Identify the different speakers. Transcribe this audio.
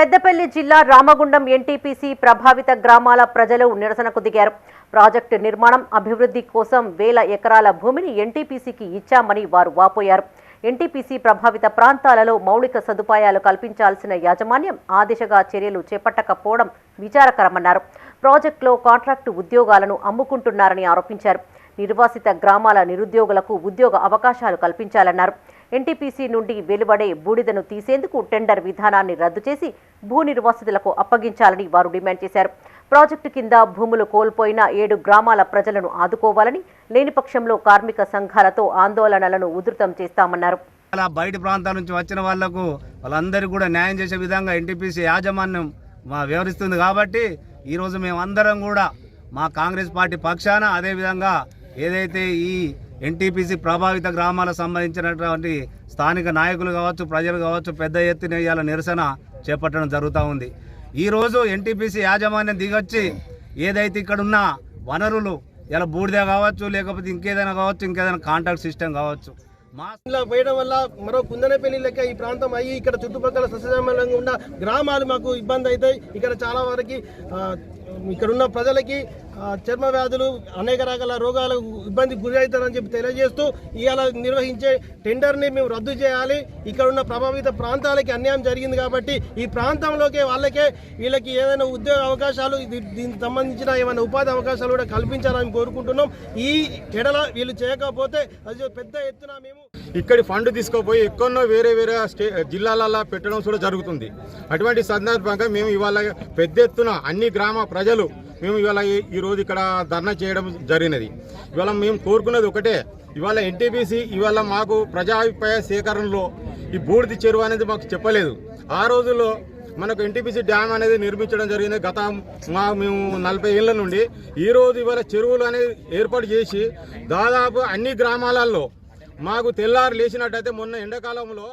Speaker 1: పెద్దపల్లి జిల్లా రామగుండం ఎన్టీపీసీ ప్రభావిత గ్రామాల ప్రజలు నిరసనకు దిగారు. ప్రాజెక్టు నిర్మాణం అభివృద్ధి కోసం వేల ఎకరాల భూమిని ఎన్టీపీసీకి ఇచ్చామని వారు వాపోయారు. ఎన్టీపీసీ ప్రభావిత ప్రాంతాలలో మౌలిక సదుపాయాలు కల్పించాల్సిన యాజమాన్యం ఆ దిశగా చర్యలు చేపట్టకపోవడం విచారకరమన్నారు. ప్రాజెక్టులో కాంట్రాక్టు ఉద్యోగాలను అమ్ముకుంటున్నారని ఆరోపించారు. నిర్వాసిత గ్రామాల నిరుద్యోగులకు ఉద్యోగ అవకాశాలు కల్పించాలన్నారు. ఎన్టీపీసీ నుండి వెలువడే బూడిదను తీసేందుకు టెండర్ విధానాన్ని రద్దు చేసి భూ నిర్వాసితులకు అప్పగించాలని వారు డిమాండ్ చేశారు. ప్రాజెక్టు కింద భూములు కోల్పోయిన ఏడు గ్రామాల ప్రజలను ఆదుకోవాలని లేని పక్షంలో కార్మిక సంఘాలతో ఆందోళనలను ఉధృతం చేస్తామన్నారు.
Speaker 2: అలా బయట ప్రాంతాల నుంచి వచ్చిన వాళ్ళకు వాళ్ళందరికీ కూడా న్యాయం చేసే విధంగా ఎన్టీపీసీ యాజమాన్యం మా వ్యవహరిస్తుంది కాబట్టి ఈరోజు మేమందరం కూడా మా కాంగ్రెస్ పార్టీ పక్షాన అదేవిధంగా ఏదైతే ఈ ఎన్టీపీసీ ప్రభావిత గ్రామాలకు సంబంధించినటువంటి స్థానిక నాయకులు కావచ్చు ప్రజలు కావచ్చు పెద్ద ఎత్తున ఇవాళ నిరసన చేపట్టడం జరుగుతూ ఉంది. ఈరోజు ఎన్టీపీసీ యాజమాన్యం దిగొచ్చి ఏదైతే ఇక్కడ ఉన్న వనరులు ఇలా బూడిద కావచ్చు లేకపోతే ఇంకేదైనా కావచ్చు ఇంకేదైనా కాంట్రాక్ట్ సిస్టమ్ కావచ్చు. మా
Speaker 3: ఇలా పోయడం వల్ల మరో కుందనపల్లి లెక్క ఈ ప్రాంతం అయ్యి ఇక్కడ చుట్టుపక్కల సస్యశ్యామలంగా ఉన్న గ్రామాలు మాకు ఇబ్బంది అవుతాయి. ఇక్కడ చాలా వరకు ఇక్కడ ఉన్న ప్రజలకి చర్మ వ్యాధులు అనేక రకాల రోగాలకు ఇబ్బంది గురవుతారని చెప్పి తెలియజేస్తూ ఇవాళ నిర్వహించే టెండర్ని మేము రద్దు చేయాలి. ఇక్కడ ఉన్న ప్రభావిత ప్రాంతాలకి అన్యాయం జరిగింది కాబట్టి ఈ ప్రాంతంలోకే వాళ్ళకే వీళ్ళకి ఏదైనా ఉద్యోగ అవకాశాలు దీనికి సంబంధించిన ఏమైనా ఉపాధి అవకాశాలు కూడా కల్పించాలని కోరుకుంటున్నాం. ఈ ఎడల వీళ్ళు చేయకపోతే అది పెద్ద ఎత్తున మేము
Speaker 4: ఇక్కడి ఫండ్ తీసుకుపోయి ఎక్కడో వేరే వేరే స్టే జిల్లాలలో పెట్టడం కూడా జరుగుతుంది. అటువంటి సందర్భంగా మేము ఇవాళ పెద్ద ఎత్తున అన్ని గ్రామ ప్రజలు మేము ఇవాళ ఈ- రోజు ఇక్కడ ధర్నా చేయడం జరిగినది. ఇవాళ మేము కోరుకున్నది ఒకటే ఇవాళ ఎన్టీపీసీ ఇవాళ మాకు ప్రజాభిప్రాయ సేకరణలో ఈ బూడిది చెరువు అనేది మాకు చెప్పలేదు. ఆ రోజుల్లో మనకు ఎన్టీపీసీ డ్యామ్ అనేది నిర్మించడం జరిగింది గత మా మేము నలభై ఏళ్ళ నుండి. ఈ రోజు ఇవాళ చెరువులు అనేది ఏర్పాటు చేసి దాదాపు అన్ని గ్రామాలలో మాకు తెల్లారు లేచినట్టయితే మొన్న ఎండాకాలంలో